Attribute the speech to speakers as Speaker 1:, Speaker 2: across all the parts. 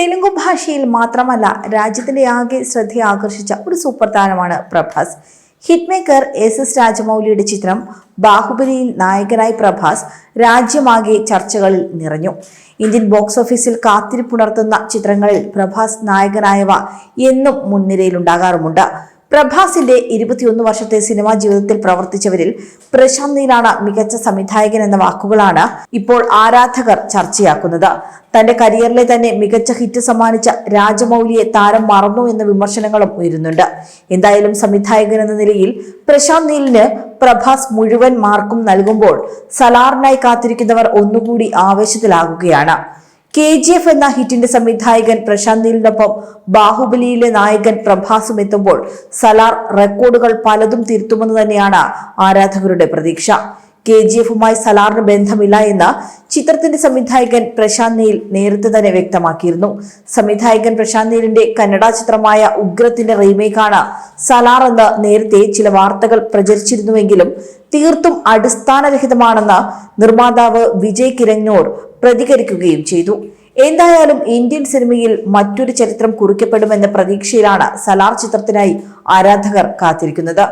Speaker 1: തെലുങ്കു ഭാഷയിൽ മാത്രമല്ല രാജ്യത്തിന്റെ ആകെ ശ്രദ്ധ ആകർഷിച്ച ഒരു സൂപ്പർ താരമാണ് Prabhas. Hit maker S S രാജമൗലിയുടെ ചിത്രം ബാഹുബലിയിൽ നായകനായി പ്രഭാസ് രാജ്യമാകെ ചർച്ചകളിൽ നിറഞ്ഞു. ഇന്ത്യൻ ബോക്സ് ഓഫീസിൽ കാത്തിരിപ്പുണർത്തുന്ന ചിത്രങ്ങളിൽ പ്രഭാസ് നായകനായവ എന്നും മുൻനിരയിലുണ്ടാകാറുമുണ്ട്. പ്രഭാസിന്റെ ഇരുപത്തിയൊന്ന് വർഷത്തെ സിനിമാ ജീവിതത്തിൽ പ്രവർത്തിച്ചവരിൽ പ്രശാന്ത് നീലാണ് മികച്ച സംവിധായകൻ എന്ന വാക്കുകളാണ് ഇപ്പോൾ ആരാധകർ ചർച്ചയാക്കുന്നത്. തന്റെ കരിയറിലെ തന്നെ മികച്ച ഹിറ്റ് സമ്മാനിച്ച രാജമൗലിയെ താരം മറന്നു എന്ന വിമർശനങ്ങളും ഉയരുന്നുണ്ട്. എന്തായാലും സംവിധായകൻ എന്ന നിലയിൽ പ്രശാന്ത് നീലിന് പ്രഭാസ് മുഴുവൻ മാർക്കും നൽകുമ്പോൾ സലാറിനായി കാത്തിരിക്കുന്നവർ ഒന്നുകൂടി ആവേശത്തിലാകുകയാണ്. കെ ജി എഫ് എന്ന ഹിറ്റിന്റെ സംവിധായകൻ പ്രശാന്ത് നീലിനൊപ്പം ബാഹുബലിയിലെ നായകൻ പ്രഭാസും എത്തുമ്പോൾ സലാർ റെക്കോർഡുകൾ പലതും തിരുത്തുമെന്ന് തന്നെയാണ് ആരാധകരുടെ പ്രതീക്ഷ. കെ ജി എഫുമായി സലാറിന് ബന്ധമില്ല എന്ന് ചിത്രത്തിന്റെ സംവിധായകൻ പ്രശാന്ത് നീൽ നേരത്തെ തന്നെ വ്യക്തമാക്കിയിരുന്നു. സംവിധായകൻ പ്രശാന്ത് നീലിന്റെ കന്നഡ ചിത്രമായ ഉഗ്രത്തിന്റെ റീമേക്കാണ് സലാർ എന്ന് നേരത്തെ ചില വാർത്തകൾ പ്രചരിച്ചിരുന്നുവെങ്കിലും തീർത്തും അടിസ്ഥാനരഹിതമാണെന്ന് നിർമ്മാതാവ് വിജയ് കിരഞ്ഞൂർ പ്രതികരിക്കുകയും ചെയ്തു. എന്തായാലും ഇന്ത്യൻ സിനിമയിൽ മറ്റൊരു ചരിത്രം കുറിക്കപ്പെടുമെന്ന പ്രതീക്ഷയിലാണ് സലാർ ചിത്രത്തിനായി ആരാധകർ കാത്തിരിക്കുന്നത്.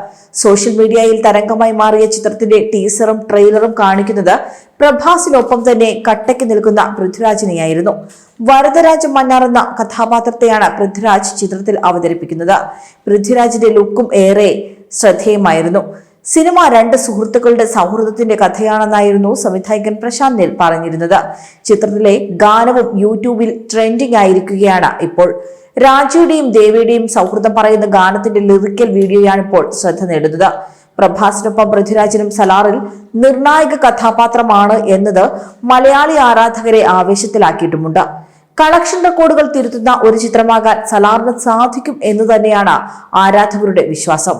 Speaker 1: സോഷ്യൽ മീഡിയയിൽ തരംഗമായി മാറിയ ചിത്രത്തിന്റെ ടീസറും ട്രെയിലറും കാണിക്കുന്നത് പ്രഭാസിനൊപ്പം തന്നെ കട്ടയ്ക്ക് നിൽക്കുന്ന പൃഥ്വിരാജിനെയായിരുന്നു. വരദരാജ മന്നാർ എന്ന കഥാപാത്രത്തെയാണ് പൃഥ്വിരാജ് ചിത്രത്തിൽ അവതരിപ്പിക്കുന്നത്. പൃഥ്വിരാജിന്റെ ലുക്കും ഏറെ ശ്രദ്ധേയമായിരുന്നു. സിനിമ രണ്ട് സുഹൃത്തുക്കളുടെ സൗഹൃദത്തിന്റെ കഥയാണെന്നായിരുന്നു സംവിധായകൻ പ്രശാന്ത് നെൽ പറഞ്ഞിരുന്നത്. ചിത്രത്തിലെ ഗാനവും യൂട്യൂബിൽ ട്രെൻഡിംഗ് ആയിരിക്കുകയാണ് ഇപ്പോൾ. രാജയുടെയും ദേവിയുടെയും സൗഹൃദം പറയുന്ന ഗാനത്തിന്റെ ലിറിക്കൽ വീഡിയോയാണ് ഇപ്പോൾ ശ്രദ്ധ നേടുന്നത്. പ്രഭാസിനൊപ്പം പൃഥ്വിരാജിനും സലാറിൽ നിർണായക കഥാപാത്രമാണ് എന്നത് മലയാളി ആരാധകരെ ആവേശത്തിലാക്കിയിട്ടുമുണ്ട്. കളക്ഷൻ റെക്കോർഡുകൾ തിരുത്തുന്ന ഒരു ചിത്രമാകാൻ സലാറിന് സാധിക്കും എന്ന് തന്നെയാണ് ആരാധകരുടെ വിശ്വാസം.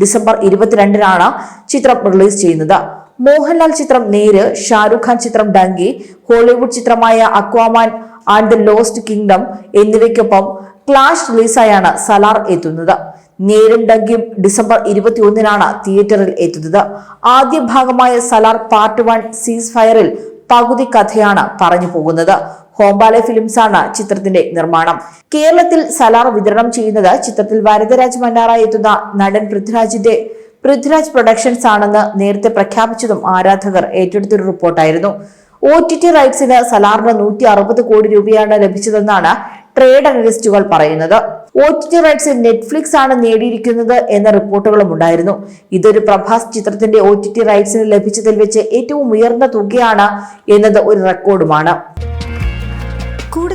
Speaker 1: ഡിസംബർ ഇരുപത്തിരണ്ടിനാണ് ചിത്രം റിലീസ് ചെയ്യുന്നത്. മോഹൻലാൽ ചിത്രം നേര് ഷാരൂഖ് ഖാൻ ചിത്രം ഡങ്കി ഹോളിവുഡ് ചിത്രമായ Aquaman and the Lost Kingdom എന്നിവയ്ക്കൊപ്പം ക്ലാഷ് റിലീസായാണ് സലാർ എത്തുന്നത്. നേരും ഡങ്കിയും ഡിസംബർ ഇരുപത്തിയൊന്നിനാണ് തിയേറ്ററിൽ എത്തുന്നത്. ആദ്യ ഭാഗമായ സലാർ പാർട്ട് വൺ സീസ് ഫയറിൽ പകുതി കഥയാണ് പറഞ്ഞു പോകുന്നത്. ഹോംബാലെ ഫിലിംസ് ആണ് ചിത്രത്തിന്റെ നിർമ്മാണം. കേരളത്തിൽ സലാർ വിതരണം ചെയ്യുന്നത് ചിത്രത്തിൽ വരദരാജ് മന്നാറായി എത്തുന്ന നടൻ പൃഥ്വിരാജിന്റെ പൃഥ്വിരാജ് പ്രൊഡക്ഷൻസ് ആണെന്ന് നേരത്തെ പ്രഖ്യാപിച്ചതും ആരാധകർ ഏറ്റെടുത്തൊരു റിപ്പോർട്ടായിരുന്നു. ഒ ടി ടി റൈറ്റ്സിന് സലാറിന് നൂറ്റി അറുപത് കോടി രൂപയാണ് ലഭിച്ചതെന്നാണ് ട്രേഡ് അനലിസ്റ്റുകൾ പറയുന്നത്. O T T rights Netflix ആണ് നേടിയിരിക്കുന്നത് എന്ന റിപ്പോർട്ടുകളും ഉണ്ടായിരുന്നു. ഇതൊരു പ്രഭാസ് ചിത്രത്തിന്റെ ഒ ടി ടി റൈറ്റ്സിന് ലഭിച്ചതിൽ വെച്ച് ഏറ്റവും ഉയർന്ന തുകയാണ് എന്നത് ഒരു റെക്കോർഡുമാണ്.